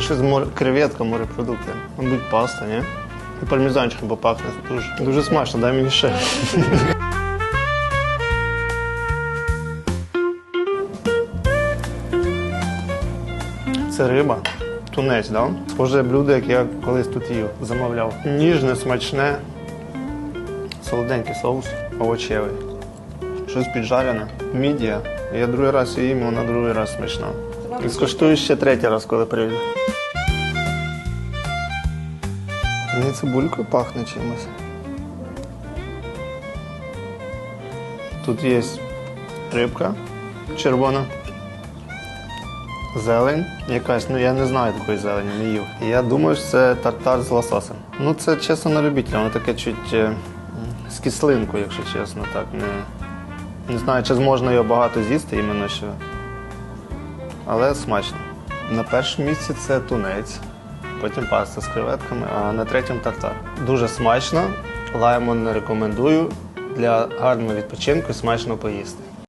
щось з море, креветка, морепродукти. Мабуть, паста, ні? І пармезанчиком попахне дуже. Дуже смачно, дай мені ще. Це риба, тунець, да? Схоже блюдо, яке я колись тут їв, замовляв. Ніжне, смачне, солоденький соус, овочевий. Щось піджарене. Мідія. Я другий раз її їм, вона другий раз смачна. І скуштую ще третій раз, коли прийду. Мені цибулькою пахне чимось. Тут є рибка червона. Зелень якась, ну я не знаю такої зелені, не їв. Я думаю, що це тартар з лососем. Ну це чесно на любителя, воно таке чуть е, з кислинкою, якщо чесно, так. Не, не знаю, чи зможна його багато з'їсти, іменно що. Але смачно. На першому місці це тунець, потім паста з креветками, а на третьому тартар. Дуже смачно. Лаймон не рекомендую для гарного відпочинку і смачно поїсти.